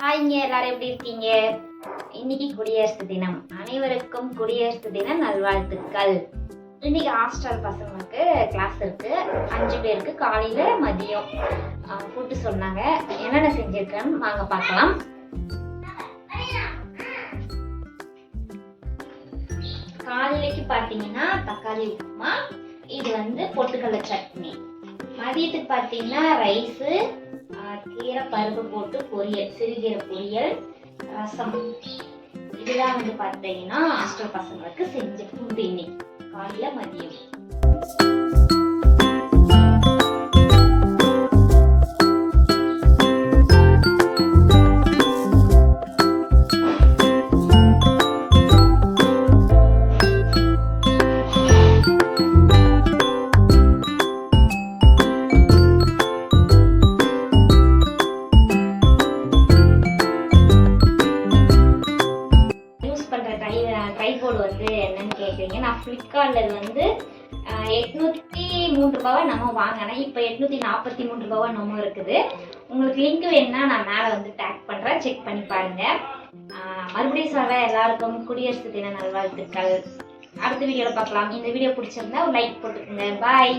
ஹாய்ங்க எல்லாரும் எப்படி இருக்கீங்க? இன்னைக்கு குடியரசு தினம். அனைவருக்கும் குடியரசு தின நல்வாழ்த்துக்கள். இன்னைக்கு ஹாஸ்டல் பசங்களுக்கு கிளாஸ் இருக்கு. அஞ்சு பேருக்கு காலையில மதியம். ஃபுட்டு சொன்னாங்க. என்னென்ன செஞ்சிருக்கேன்னு வாங்க பார்க்கலாம். காலையிலைக்கு பார்த்தீங்கன்னா தக்காளி உப்புமா இது வந்து பொட்டுக்கடலை சட்னி. மதியத்துக்கு பார்த்தீங்கன்னா ரைஸு கீரை பருப்பு போட்டு பொரியல் சிறுகீரை பொரியல் ரசம். இதுதான் வந்து பார்த்தீங்கன்னா ஹாஸ்டல் பசங்களுக்கு செஞ்ச ஃபுட் இன்னைக்கு. காலையில் மதியம். ட்ரைபோர்டு வந்து என்னன்னு கேட்குறீங்க. நான் ஃப்ளிப்கார்ட்டில் வந்து எட்நூற்றி மூணு ரூபாவை நம்ம வாங்கினேன். இப்போ எட்நூற்றி நாற்பத்தி மூணு ரூபாவை நம்ம இருக்குது. உங்களுக்கு லிங்க் வேணும்னா நான் மேலே வந்து டேக் பண்ணுறேன் செக் பண்ணி பாருங்க. மறுபடியும் சொல்கிறேன் எல்லாருக்கும் குடியரசு தின நல்வாழ்த்துக்கள். அடுத்த வீடியோவில் பார்க்கலாம். இந்த வீடியோ பிடிச்சிருந்தா ஒரு லைக் போட்டுக்கோங்க. பாய்